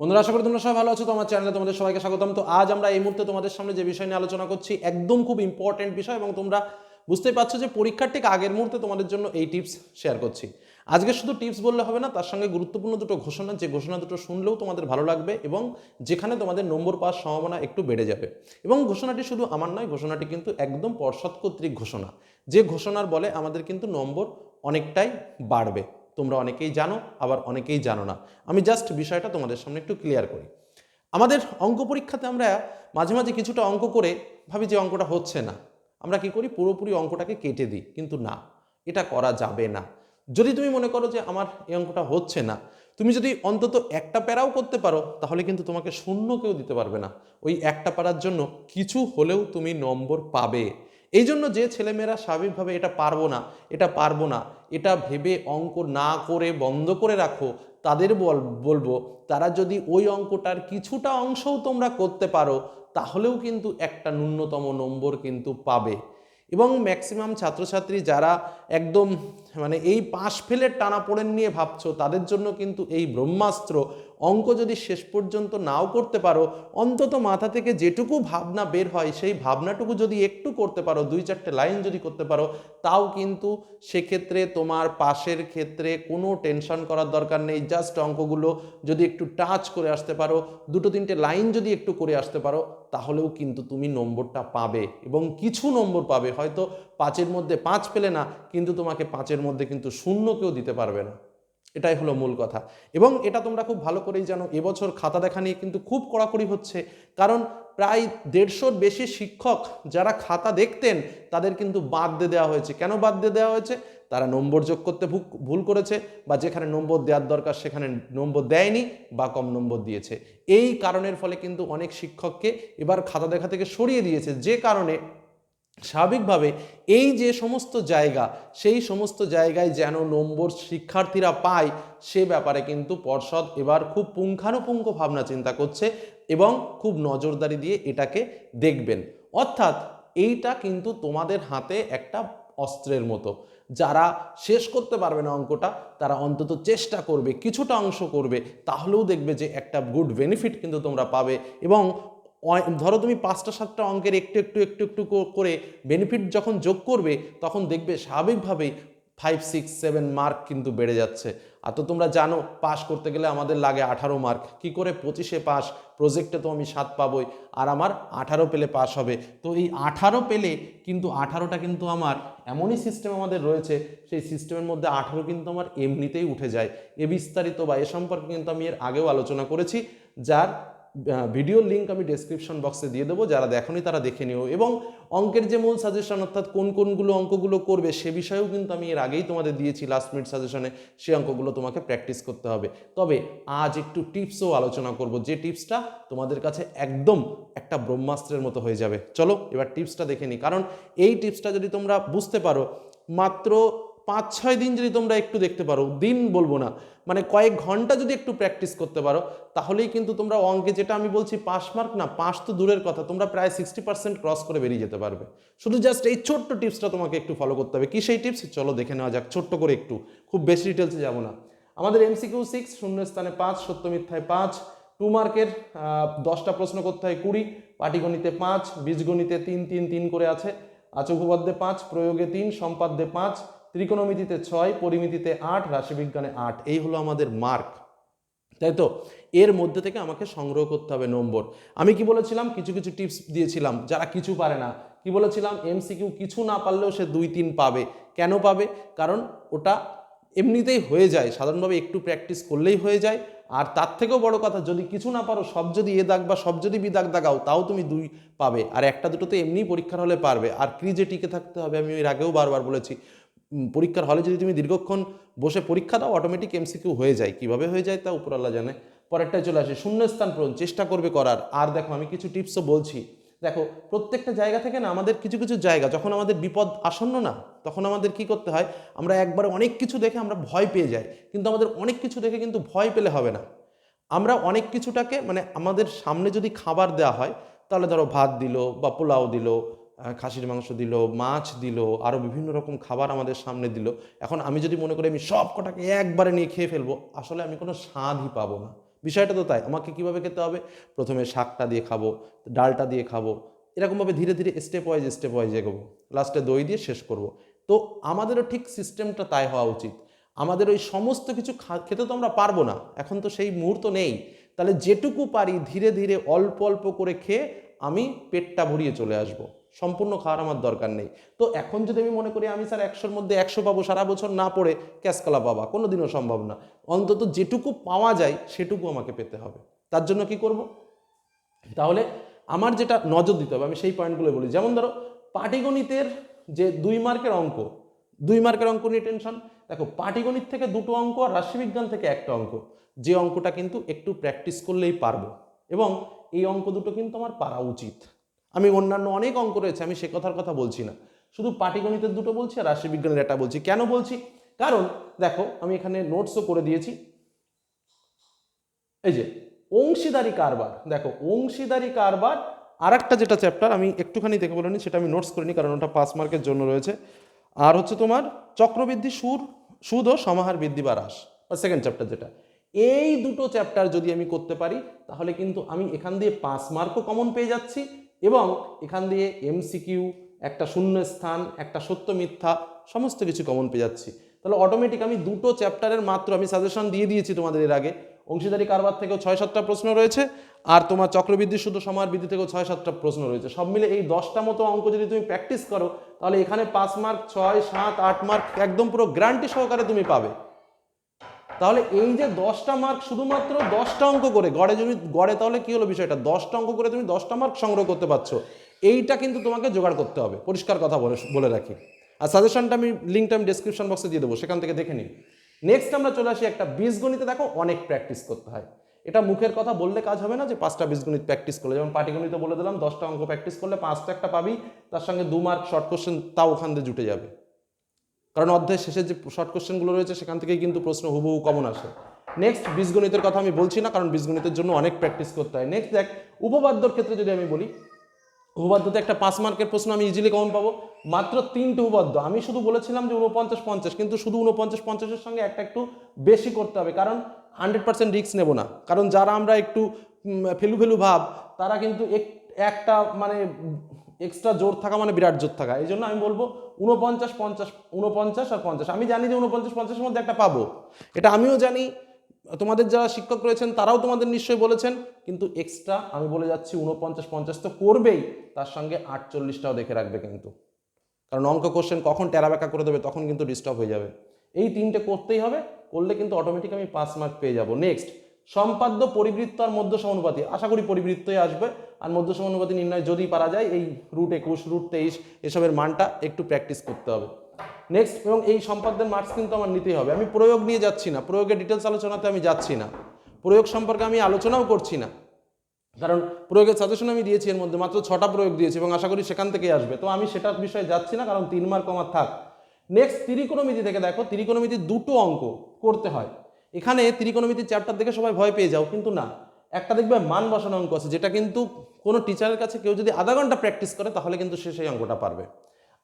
বন্ধুরা, আশা করি তোমরা সবাই ভালো আছো তোমার চ্যানেলে তোমাদের সবাইকে স্বাগতম। তো আজ আমরা এই মুহূর্তে তোমাদের সামনে যে বিষয় নিয়ে আলোচনা করছি, একদম খুব ইম্পর্টেন্ট বিষয় এবং তোমরা বুঝতেই পারছ যে পরীক্ষার ঠিক আগের মুহূর্তে তোমাদের জন্য এই টিপস শেয়ার করছি। আজকে শুধু টিপস বললে হবে না, তার সঙ্গে গুরুত্বপূর্ণ দুটো ঘোষণা, যে ঘোষণা দুটো শুনলেও তোমাদের ভালো লাগবে এবং যেখানে তোমাদের নম্বর পাওয়ার সম্ভাবনা একটু বেড়ে যাবে। এবং ঘোষণাটি শুধু আমার নয়, ঘোষণাটি কিন্তু একদম পর্ষদ কর্তৃক ঘোষণা। যে ঘোষণার বলে আমাদের কিন্তু নম্বর অনেকটাই বাড়বে। তোমরা অনেকেই জানো, আবার অনেকেই জানো না। আমি জাস্ট বিষয়টা তোমাদের সামনে একটু ক্লিয়ার করি। আমাদের অঙ্ক পরীক্ষাতে আমরা মাঝে মাঝে কিছুটা অঙ্ক করে ভাবি যে অঙ্কটা হচ্ছে না। আমরা কি করি? পুরোপুরি অঙ্কটাকে কেটে দিই, কিন্তু না, এটা করা যাবে না। যদি তুমি মনে করো যে আমার এই অঙ্কটা হচ্ছে না, তুমি যদি অন্তত একটা প্যারাও করতে পারো, তাহলে কিন্তু তোমাকে শূন্য কেউ দিতে পারবে না। ওই একটা পারার জন্য কিছু হলেও তুমি নম্বর পাবে। এই জন্য যে ছেলেমেয়েরা স্বাভাবিকভাবে এটা পারব না, এটা পারব না, এটা ভেবে অঙ্ক না করে বন্ধ করে রাখো, তাদের বল, বলব, তারা যদি ওই অঙ্কটার কিছুটা অংশও তোমরা করতে পারো, তাহলেও কিন্তু একটা ন্যূনতম নম্বর কিন্তু পাবে। এবং ম্যাক্সিমাম ছাত্রছাত্রী যারা একদম মানে এই পাশ ফেলের টানা পড়েন নিয়ে ভাবছ, তাদের জন্য কিন্তু এই ব্রহ্মাস্ত্র অঙ্ক যদি শেষ পর্যন্ত নাও করতে পারো, অন্তত মাথা থেকে যেটুকু ভাবনা বের হয়, সেই ভাবনাটুকু যদি একটু করতে পারো, দুই চারটে লাইন যদি করতে পারো, তাও কিন্তু সেক্ষেত্রে তোমার পাশের ক্ষেত্রে কোনো টেনশন করার দরকার নেই। জাস্ট অঙ্কগুলো যদি একটু টাচ করে আসতে পারো, দুটো তিনটে লাইন যদি একটু করে আসতে পারো, তাহলেও কিন্তু তুমি নম্বরটা পাবে এবং কিছু নম্বর পাবে। হয়তো পাঁচের মধ্যে পাঁচ পেলে না, কিন্তু তোমাকে পাঁচের মধ্যে কিন্তু শূন্য কেউ দিতে পারবে না। এটাই হলো মূল কথা। এবং এটা তোমরা খুব ভালো করেই জানো, এবছর খাতা দেখা নিয়ে কিন্তু খুব কড়াকড়ি হচ্ছে। কারণ প্রায় দেড়শোর বেশি শিক্ষক যারা খাতা দেখতেন, তাদের কিন্তু বাদ দিয়ে দেওয়া হয়েছে। কেন বাদ দিয়ে দেওয়া হয়েছে? তারা নম্বর যোগ করতে ভুল করেছে বা যেখানে নম্বর দেওয়ার দরকার সেখানে নম্বর দেয়নি বা কম নম্বর দিয়েছে। এই কারণের ফলে কিন্তু অনেক শিক্ষককে এবার খাতা দেখা থেকে সরিয়ে দিয়েছে। যে কারণে স্বাভাবিকভাবে এই যে সমস্ত জায়গা, সেই সমস্ত জায়গায় যেন নম্বর শিক্ষার্থীরা পায়, সে ব্যাপারে কিন্তু পর্ষদ এবার খুব পুঙ্খানুপুঙ্খ ভাবনা চিন্তা করছে এবং খুব নজরদারি দিয়ে এটাকে দেখবেন। অর্থাৎ এইটা কিন্তু তোমাদের হাতে একটা অস্ত্রের মতো। যারা শেষ করতে পারবে না অঙ্কটা, তারা অন্তত চেষ্টা করবে, কিছুটা অংশ করবে, তাহলেও দেখবে যে একটা গুড বেনিফিট কিন্তু তোমরা পাবে এবং ধরো তুমি পাঁচটা, সাতটা অঙ্কের একটু একটু একটু একটু করে বেনিফিট যখন যোগ করবে, তখন দেখবে স্বাভাবিকভাবেই ফাইভ সিক্স সেভেন মার্ক কিন্তু বেড়ে যাচ্ছে। আর তো তোমরা জানো পাস করতে গেলে আমাদের লাগে আঠারো মার্ক কি করে? পঁচিশে পাস প্রজেক্টে তো আমি সাত পাবই, আর আমার আঠারো পেলে পাস হবে। তো এই আঠারো পেলে কিন্তু আঠারোটা কিন্তু আমার এমনই সিস্টেম আমাদের রয়েছে, সেই সিস্টেমের মধ্যে আঠারো কিন্তু আমার এমনিতেই উঠে যায়। এ বিস্তারিত বা এ সম্পর্কে কিন্তু আমি এর আগেও আলোচনা করেছি, যার ভিডিওর লিঙ্ক আমি ডেসক্রিপশন বক্সে দিয়ে দেবো, যারা দেখনি তারা দেখে নিও। এবং অঙ্কের যে মূল সাজেশন অর্থাৎ কোন কোনগুলো অঙ্কগুলো করবে সে বিষয়েও কিন্তু আমি এর আগেই তোমাদের দিয়েছি লাস্ট মিনিট সাজেশনে সেই অঙ্কগুলো তোমাকে প্র্যাকটিস করতে হবে। তবে আজ একটু টিপসও আলোচনা করব, যে টিপসটা তোমাদের কাছে একদম একটা ব্রহ্মাস্ত্রের মতো হয়ে যাবে। চলো, এবার টিপসটা দেখে নিই। কারণ এই টিপসটা যদি তোমরা বুঝতে পারো, মাত্র পাঁচ ছয় দিন যদি তোমরা একটু দেখতে পারো, দিন বলব না মানে কয়েক ঘণ্টা যদি একটু প্র্যাকটিস করতে পারো, তাহলেই কিন্তু তোমরা অঙ্কে যেটা আমি বলছি পাস মার্ক না পাস তো দূরের কথা, তোমরা প্রায় সিক্সটি পার্সেন্ট ক্রস করে বেরিয়ে যেতে পারবে। শুধু জাস্ট এই ছোট্ট টিপসটা তোমাকে একটু ফলো করতে হবে। কি সেই টিপস চলো দেখে নেওয়া যাক, ছোট্ট করে একটু, খুব বেশি ডিটেলসে যাব না। আমাদের এমসিকিউ সিক্স শূন্য স্থানে পাঁচ, সত্য মিথ্যায় পাঁচ টু মার্কের দশটা প্রশ্ন করতে হয় কুড়ি, পাটিগণিতে পাঁচ, বীজগণিতে তিন তিন তিন করে আছে আচকুপদ্যে পাঁচ, প্রয়োগে তিন, সম্পাদ্যে পাঁচ ত্রিকোণমিতিতে ছয়, পরিমিতিতে আট, রাশিবিজ্ঞানে আট। এই হলো আমাদের মার্ক। তাই তো? এর মধ্যে থেকে আমাকে সংগ্রহ করতে হবে নম্বর। আমি কি বলেছিলাম? কিছু কিছু টিপস দিয়েছিলাম। যারা কিছু পারে না। কি বলেছিলাম? এমসিকিউ কিছু না পারলেও সে দুই, তিন পাবে। কেন পাবে? কারণ ওটা এমনিতেই হয়ে যায়। সাধারণভাবে একটু প্র্যাকটিস করলেই হয়ে যায়। আর তার থেকেও বড় কথা, যদি কিছু না পারো, সব যদি এ দাগ বা সব যদি বি দাগ দাগাও, তাও তুমি দুই পাবে। আর একটা দুটো তো এমনিই পরীক্ষার হলে পারবে। আর ক্রিজে টিকে থাকতে হবে, আমি এর আগেও বারবার বলেছি। পরীক্ষার হলে যদি তুমি দীর্ঘক্ষণ বসে পরীক্ষা দাও অটোমেটিক এমসিকিউ হয়ে যায়। কীভাবে হয়ে যায় তা উপরওয়ালা জানে। পরেরটায় চলে আসে, শূন্যস্থান পূরণ, চেষ্টা করবে করার। আর দেখো, আমি কিছু টিপসও বলছি। দেখো, প্রত্যেকটা জায়গা থেকে না, আমাদের কিছু কিছু জায়গা, যখন আমাদের বিপদ আসন্ন না, তখন আমাদের কি করতে হয়, আমরা একবারে অনেক কিছু দেখে আমরা ভয় পেয়ে যাই। কিন্তু আমাদের অনেক কিছু দেখে কিন্তু ভয় পেলে হবে না। আমরা অনেক কিছুটাকে মানে আমাদের সামনে যদি খাবার দেওয়া হয়, তাহলে ধরো ভাত দিল বা পোলাও দিল খাসির মাংস দিল, মাছ দিল আরও বিভিন্ন রকম খাবার আমাদের সামনে দিল। এখন আমি যদি মনে করি আমি সব কটাকে একবারে নিয়ে খেয়ে ফেলব, আসলে আমি কোনো স্বাদই পাবো না। বিষয়টা তো তাই, আমাকে কীভাবে খেতে হবে? প্রথমে শাকটা দিয়ে খাব, ডালটা দিয়ে খাব, এরকমভাবে ধীরে ধীরে স্টেপ ওয়াইজ স্টেপ ওয়াইজ এগোবো। লাস্টে দই দিয়ে শেষ করব। তো আমাদেরও ঠিক সিস্টেমটা তাই হওয়া উচিত। আমাদের ওই সমস্ত কিছু খেতে তো আমরা পারব না, এখন তো সেই মুহূর্ত নেই। তাহলে যেটুকু পারি ধীরে ধীরে অল্প অল্প করে খেয়ে আমি পেটটা ভরিয়ে চলে আসব। সম্পূর্ণ খাওয়ার আমার দরকার নেই। তো এখন যদি আমি মনে করি আমি স্যার একশোর মধ্যে একশো পাবো, সারা বছর না পড়ে ক্যাশকলা পাবা কোনো দিনও সম্ভব না। অন্তত যেটুকু পাওয়া যায় সেটুকু আমাকে পেতে হবে। তার জন্য কি করব? তাহলে আমার যেটা নজর দিতে হবে, আমি সেই পয়েন্টগুলো বলি। যেমন ধরো, পাটিগণিতের যে দুই মার্কের অঙ্ক, দুই মার্কের অঙ্ক নিয়ে টেনশন। দেখো, পাটিগণিত থেকে দুটো অঙ্ক আর রাশিবিজ্ঞান থেকে একটা অঙ্ক। যে অঙ্কটা কিন্তু একটু প্র্যাকটিস করলেই পারব। এবং এই অঙ্ক দুটো কিন্তু আমার পারা উচিত। আমি অন্যান্য অনেক অঙ্ক রয়েছে, আমি সে কথার কথা বলছি না। শুধু পাটিগণিতের দুটো বলছি আর রাশিবিজ্ঞানের একটা বলছি। কেন বলছি? কারণ, দেখো, আমি এখানে নোটসও করে দিয়েছি। এই যে, অংশীদারি কারবার। দেখো, অংশীদারি কারবার আর একটা যেটা চ্যাপ্টার আমি একটুখানি দেখে বলিনি সেটা আমি নোটস করিনি, কারণ ওটা পাস মার্কের জন্য রয়েছে। আর হচ্ছে তোমার চক্রবৃদ্ধি, সুর, সুদ ও সমাহার বৃদ্ধি বা হ্রাস, বা সেকেন্ড চ্যাপ্টার যেটা। এই দুটো চ্যাপ্টার যদি আমি করতে পারি, তাহলে কিন্তু আমি এখান দিয়ে পাঁচ মার্কও কমন পেয়ে যাচ্ছি। এবং এখান দিয়ে এমসিকিউ একটা শূন্য স্থান একটা সত্য মিথ্যা, সমস্ত কিছু কমন পেয়ে যাচ্ছি। তাহলে অটোমেটিক আমি দুটো চ্যাপ্টারের মাত্র আমি সাজেশন দিয়ে দিয়েছি তোমাদের এর আগে। অংশীদারি কারবার থেকেও ছয় সাতটা প্রশ্ন রয়েছে, আর তোমার চক্রবৃদ্ধি শুধু সমার বৃদ্ধি থেকেও ছয় সাতটা প্রশ্ন রয়েছে। সব মিলে এই দশটা মতো অঙ্ক যদি তুমি প্র্যাকটিস করো, তাহলে এখানে পাঁচ মার্ক ছয়, সাত, আট মার্ক একদম পুরো গ্যারান্টি সহকারে তুমি পাবে। তাহলে এই যে দশটা মার্ক শুধুমাত্র দশটা অঙ্ক করে, গড়ে যদি গড়ে তাহলে কি হলো বিষয়টা? দশটা অঙ্ক করে তুমি দশটা মার্ক সংগ্রহ করতে পারছ। এইটা কিন্তু তোমাকে জোগাড় করতে হবে, পরিষ্কার কথা বলে বলে রাখি। আর সাজেশনটা আমি লিঙ্কটা আমি ডিসক্রিপশন বক্সে দিয়ে দেবো, সেখান থেকে দেখে নিই নেক্সট আমরা চলে আসি একটা বীজগণিতে, দেখো অনেক প্র্যাকটিস করতে হয়। এটা মুখের কথা বললে কাজ হবে না যে পাঁচটা বীজগণিত প্র্যাকটিস করলে, যেমন পাটিগণিতে বলে দিলাম, দশটা অঙ্ক প্র্যাকটিস করলে পাঁচটা একটা পাবি, তার সঙ্গে দু মার্ক শর্ট কোশ্চেন তাও ওখান দিয়ে জুটে যাবে। কারণ অধ্যায়ের শেষে যে শর্ট কোশ্চেনগুলো রয়েছে, সেখান থেকেই কিন্তু প্রশ্ন হুবহু কমন আসে। নেক্সট বীজগণিতের কথা আমি বলছি না, কারণ বীজগণিতের জন্য অনেক প্র্যাকটিস করতে হয়। নেক্সট দেখ, উপপাদ্যর ক্ষেত্রে যদি আমি বলি, উপপাদ্যতে একটা পাঁচ মার্কের প্রশ্ন আমি ইজিলি কমন পাবো। মাত্র তিনটে উপপাদ্য, আমি শুধু বলেছিলাম যে উনপঞ্চাশ পঞ্চাশ, কিন্তু শুধু উনপঞ্চাশ পঞ্চাশের সঙ্গে একটা একটু বেশি করতে হবে, কারণ হান্ড্রেড পার্সেন্ট রিস্ক নেব না। কারণ যারা আমরা একটু ফেলু ফেলু ভাব, তারা কিন্তু এক- একটা মানে এক্সট্রা জোর থাকা মানে বিরাট জোর থাকা। এই জন্য আমি বলব উনপঞ্চাশ পঞ্চাশ উনপঞ্চাশ আর পঞ্চাশ। আমি জানি যে উনপঞ্চাশ পঞ্চাশের মধ্যে একটা পাবো। এটা আমিও জানি। তোমাদের যারা শিক্ষক রয়েছেন, তারাও তোমাদের নিশ্চয়ই বলেছেন। কিন্তু এক্সট্রা আমি বলে যাচ্ছি উনপঞ্চাশ পঞ্চাশ তো করবেই। তার সঙ্গে আটচল্লিশটাও দেখে রাখবে কিন্তু। কারণ অঙ্ক কোশ্চেন কখন টেরা ব্যাকা করে দেবে, তখন কিন্তু ডিস্টার্ব হয়ে যাবে। এই তিনটে করতেই হবে। করলে কিন্তু অটোমেটিক আমি পাঁচ মার্ক পেয়ে যাব। নেক্সট সম্পাদ্য পরিবৃত্ত আর মধ্য সমানুপাতি। আশা করি পরিবৃত্তই আসবে। আর মধ্য সমানুপাতি নির্ণয় যদি পারা যায়, এই রুট একুশ রুট তেইশ, এসবের মানটা একটু প্র্যাকটিস করতে হবে। নেক্সট এবং এই সম্পাদ্যের মার্কস কিন্তু আমার নিতেই হবে। আমি প্রয়োগ নিয়ে যাচ্ছি না। প্রয়োগের ডিটেলস আলোচনাতে আমি যাচ্ছি না। প্রয়োগ সম্পর্কে আমি আলোচনাও করছি না। কারণ প্রয়োগের সাজেশন আমি দিয়েছি এর মধ্যে। মাত্র ছটা প্রয়োগ দিয়েছি এবং আশা করি সেখান থেকেই আসবে। তো আমি সেটার বিষয়ে যাচ্ছি না, কারণ তিন মার্ক আমার থাক। নেক্সট ত্রিকোণমিতি থেকে দেখো। ত্রিকোণমিতি দুটো অঙ্ক করতে হয়। এখানে ত্রিকোণমিতি চ্যাপ্টার দেখে সবাই ভয় পেয়ে যাও, কিন্তু না। একটা দেখবে মান বসানো অঙ্ক আছে, যেটা কিন্তু কোনো টিচারের কাছে কেউ যদি আধা ঘণ্টা প্র্যাকটিস করে, তাহলে কিন্তু সে সেই অঙ্কটা পারবে।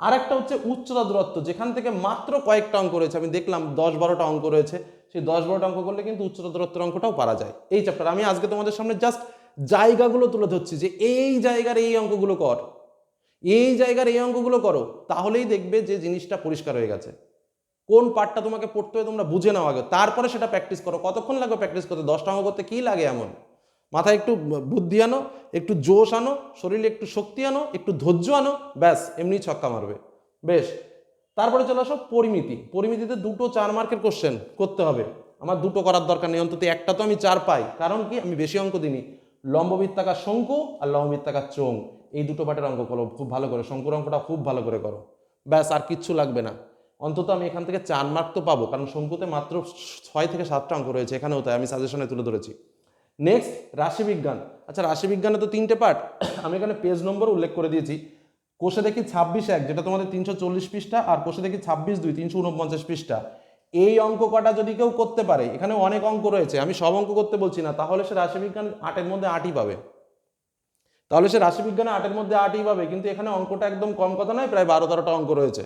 আর একটা হচ্ছে উচ্চতা দূরত্ব, যেখান থেকে মাত্র কয়েকটা অঙ্ক রয়েছে, আমি দেখলাম দশ বারোটা অঙ্ক রয়েছে, সেই দশ বারোটা অঙ্ক করলে কিন্তু উচ্চতা দূরত্বের অঙ্কটাও পারা যায়। এই চ্যাপ্টার আমি আজকে তোমাদের সামনে জাস্ট জায়গাগুলো তুলে ধরছি, যে এই জায়গার এই অঙ্কগুলো কর, এই জায়গার এই অঙ্কগুলো করো, তাহলেই দেখবে যে জিনিসটা পরিষ্কার হয়ে গেছে। কোন পার্টটা তোমাকে পড়তে হবে তোমরা বুঝে নাও আগে। তারপরে সেটা প্র্যাকটিস করো। কতক্ষণ লাগবে প্র্যাকটিস করতে? দশটা অঙ্ক করতে কী লাগে এমন? মাথায় একটু বুদ্ধি আনো, একটু জোশ আনো, শরীরে একটু শক্তি আনো, একটু ধৈর্য আনো, ব্যাস এমনি ছক্কা মারবে। বেশ, তারপরে চলে আসো পরিমিতি। পরিমিতিতে দুটো চার মার্কের কোশ্চেন করতে হবে। আমার দুটো করার দরকার নেই, অন্তত একটা তো আমি চার পাই। কারণ কি? আমি বেশি অঙ্ক দিইনি। লম্ববৃত্তাকার শঙ্কু আর লম্ববৃত্তাকার চোং এই দুটো পাটের অঙ্ক করো খুব ভালো করে, শঙ্কুর অঙ্কটা খুব ভালো করে করো। ব্যাস, আর কিচ্ছু লাগবে না। অন্তত আমি এখান থেকে চার মার্ক তো পাবো, কারণ শঙ্কুতে মাত্র ছয় থেকে সাতটা অঙ্ক রয়েছে এখানেও, তাই আমি সাজেশনে তুলে ধরেছি। নেক্সট রাশিবিজ্ঞান। আচ্ছা রাশিবিজ্ঞানে তো তিনটে পার্ট আমি এখানে পেজ নম্বর উল্লেখ করে দিয়েছি। কোষে দেখি ছাব্বিশ এক, যেটা তোমাদের তিনশো চল্লিশ পৃষ্ঠা, আর কোষে দেখি ছাব্বিশ দুই, তিনশো উনপঞ্চাশ পৃষ্ঠা। এই অঙ্ক কটা যদি কেউ করতে পারে, এখানে অনেক অঙ্ক রয়েছে, আমি সব অঙ্ক করতে বলছি না, তাহলে সে রাশিবিজ্ঞান আটের মধ্যে আটই পাবে। তাহলে সে রাশিবিজ্ঞানে আটের মধ্যে আটই পাবে, কিন্তু এখানে অঙ্কটা একদম কম কথা নয়, প্রায় বারো তেরোটা অঙ্ক রয়েছে।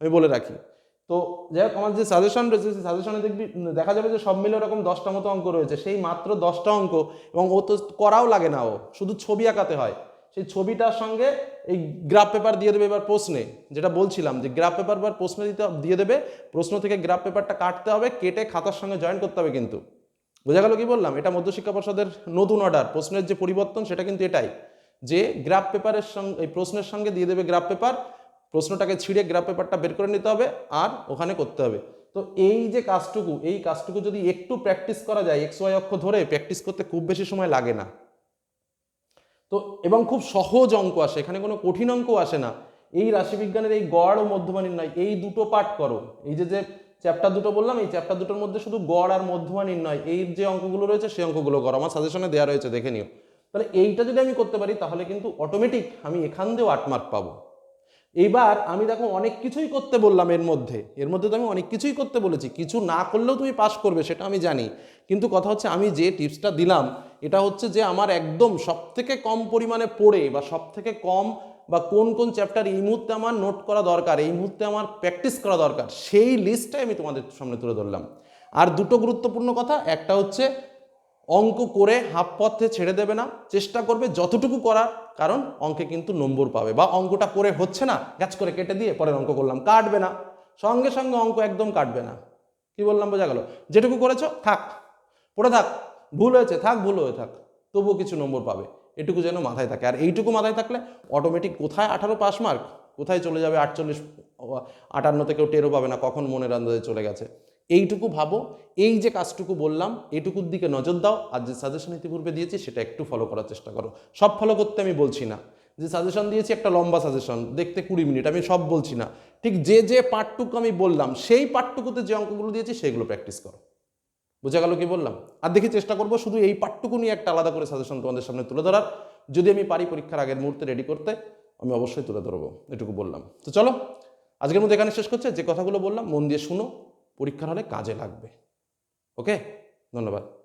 আমি বলে রাখি। তো যাই হোক, আমার যে সাজেশন রয়েছে, সেই সাজেশনে দেখবি দেখা যাবে যে সব মিলে ওরকম দশটা মতো অঙ্ক রয়েছে। সেই মাত্র দশটা অঙ্ক, এবং ও তো করাও লাগে না ও, শুধু ছবি আঁকাতে হয়। সেই ছবিটার সঙ্গে এই গ্রাফ পেপার দিয়ে দেবে এবার প্রশ্নে, যেটা বলছিলাম যে গ্রাফ পেপার বা প্রশ্ন দিতে, দিয়ে দেবে, প্রশ্ন থেকে গ্রাফ পেপারটা কাটতে হবে, কেটে খাতার সঙ্গে জয়েন করতে হবে কিন্তু। বোঝা গেল কি বললাম? এটা মধ্যশিক্ষা পর্ষদের নতুন অর্ডার প্রশ্নের যে পরিবর্তন সেটা কিন্তু এটাই। যে গ্রাফ পেপারের সঙ্গে, এই প্রশ্নের সঙ্গে দিয়ে দেবে গ্রাফ পেপার প্রশ্নটাকে ছিঁড়ে গ্রাফ পেপারটা বের করে নিতে হবে আর ওখানে করতে হবে। তো এই যে কাজটুকু, এই কাজটুকু যদি একটু প্র্যাকটিস করা যায় এক্স ওয়াই অক্ষ ধরে প্র্যাকটিস করতে খুব বেশি সময় লাগে না। তো এবং খুব সহজ অঙ্ক আসে, এখানে কোনো কঠিন অঙ্ক আসে না। এই রাশিবিজ্ঞানের এই গড় ও মধ্যমান নয়, এই দুটো পাঠ করো। এই যে যে চ্যাপ্টার দুটো বললাম, এই চ্যাপ্টার দুটোর মধ্যে শুধু গড় আর মধ্যমান নয়, এই যে অঙ্কগুলো রয়েছে সেই অঙ্কগুলো করো। আমার সাজেশনে দেওয়া রয়েছে, দেখে নিও। তাহলে এইটা যদি আমি করতে পারি, তাহলে কিন্তু অটোমেটিক আমি এখান দিয়েও আট মার্ক পাবো। এইবার আমি দেখো অনেক কিছুই করতে বললাম এর মধ্যে। এর মধ্যে তো আমি অনেক কিছুই করতে বলেছি। কিছু না করলেও তুমি পাস করবে, সেটা আমি জানি। কিন্তু কথা হচ্ছে আমি যে টিপসটা দিলাম, এটা হচ্ছে যে আমার একদম সব থেকে কম পরিমাণে পড়ে বা সব থেকে কম বা কোন কোন চ্যাপ্টার এই মুহূর্তে আমার নোট করা দরকার, এই মুহূর্তে আমার প্র্যাকটিস করা দরকার, সেই লিস্টটাই আমি তোমাদের সামনে তুলে ধরলাম। আর দুটো গুরুত্বপূর্ণ কথা, একটা হচ্ছে অঙ্ক করে হাফ পথে ছেড়ে দেবে না, চেষ্টা করবে যতটুকু করার, কারণ অঙ্কে কিন্তু নম্বর পাবে বা অঙ্কটা করে হচ্ছে না গ্যাচ করে কেটে দিয়ে পরের অঙ্ক করলাম, কাটবে না। সঙ্গে সঙ্গে অঙ্ক একদম কাটবে না। কি বললাম, বোঝা গেল? যেটুকু করেছ, থাক, পড়ে থাক, ভুল হয়েছে, থাক, ভুল হয়ে থাক, তবুও কিছু নম্বর পাবে, এটুকু যেন মাথায় থাকে। আর এইটুকু মাথায় থাকলে অটোমেটিক কোথায় আঠারো পাস মার্ক কোথায় চলে যাবে আটচল্লিশ আটান্নতে কেউ টেরও পাবে না, কখন মনের আন্দাজে চলে গেছে। এইটুকু ভাবো, এই যে কাজটুকু বললাম এইটুকুর দিকে নজর দাও, আর যে সাজেশন ইতিপূর্বে দিয়েছি, সেটা একটু ফলো করার চেষ্টা করো। সব ফলো করতে আমি বলছি না। যে সাজেশন দিয়েছি, একটা লম্বা সাজেশন দেখতে কুড়ি মিনিট, আমি সব বলছি না। ঠিক যে যে পার্টটুকু আমি বললাম, সেই পার্টটুকুতে যে অঙ্কগুলো দিয়েছি, সেগুলো প্র্যাকটিস করো। বোঝা গেল কি বললাম? আর দেখি চেষ্টা করব শুধু এই পার্টটুকু নিয়ে একটা আলাদা করে সাজেশন তোমাদের সামনে তুলে ধরার। যদি আমি পারি পরীক্ষার আগের মুহূর্তে রেডি করতে, আমি অবশ্যই তুলে ধরবো, এটুকু বললাম। তো চলো, আজকের মধ্যে এখানে শেষ করছে। যে কথাগুলো বললাম, মন দিয়ে শুনো পরীক্ষার হলে কাজে লাগবে। ওকে ধন্যবাদ।